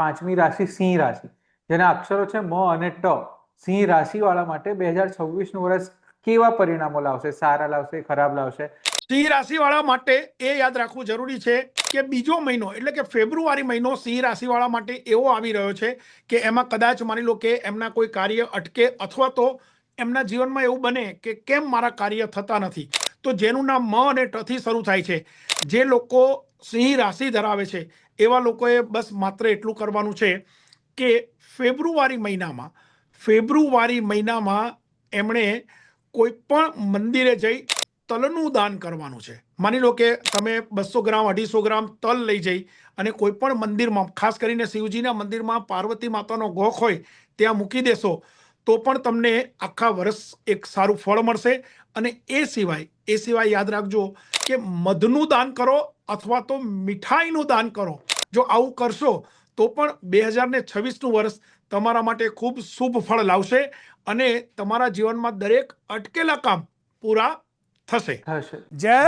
પાંચમી રાશિ સિંહ રાશિ. જેના અક્ષરો છે મ અને ટ. સિંહ રાશિવાળા માટે બે હજાર છવ્વીસનું વર્ષ કેવા પરિણામો લાવશે? સારા લાવશે, ખરાબ લાવશે? સિંહ રાશિવાળા માટે એ યાદ રાખવું જરૂરી છે કે બીજો મહિનો, એટલે કે ફેબ્રુઆરી મહિનો સિંહ રાશિવાળા માટે એવો આવી રહ્યો છે કે એમાં કદાચ માની લો કે એમના કોઈ કાર્ય અટકે અથવા તો એમના જીવનમાં એવું બને કે કેમ મારા કાર્ય થતા નથી. તો જેનું નામ મ અને ટથી શરૂ થાય છે. જે લોકો સિંહ રાશિ ધરાવે છે, એવા લોકોએ બસ માત્ર એટલું કરવાનું છે કે ફેબ્રુઆરી મહિનામાં ફેબ્રુઆરી મહિનામાં એમણે કોઈ પણ મંદિરે જઈ તલનું દાન કરવાનું છે. માની લો કે તમે બસો ગ્રામ, અઢીસો ગ્રામ તલ લઈ જઈ અને કોઈ પણ મંદિરમાં, ખાસ કરીને શિવજીના મંદિરમાં પાર્વતી માતાનો ગોખ હોય, ત્યાં મૂકી દેશો, તો પણ તમને આખા વર્ષ એક સારું ફળ મળશે અને એ સિવાય એ સિવાય યાદ રાખજો કે મધનું દાન કરો અથવા તો મીઠાઈનું દાન કરો. જો આવું કરશો તો પણ બે હજાર ને છવ્વીસનું વર્ષ તમારા માટે ખૂબ શુભ ફળ લાવશે અને તમારા જીવનમાં દરેક અટકેલા કામ પૂરા થશે. થશે. જય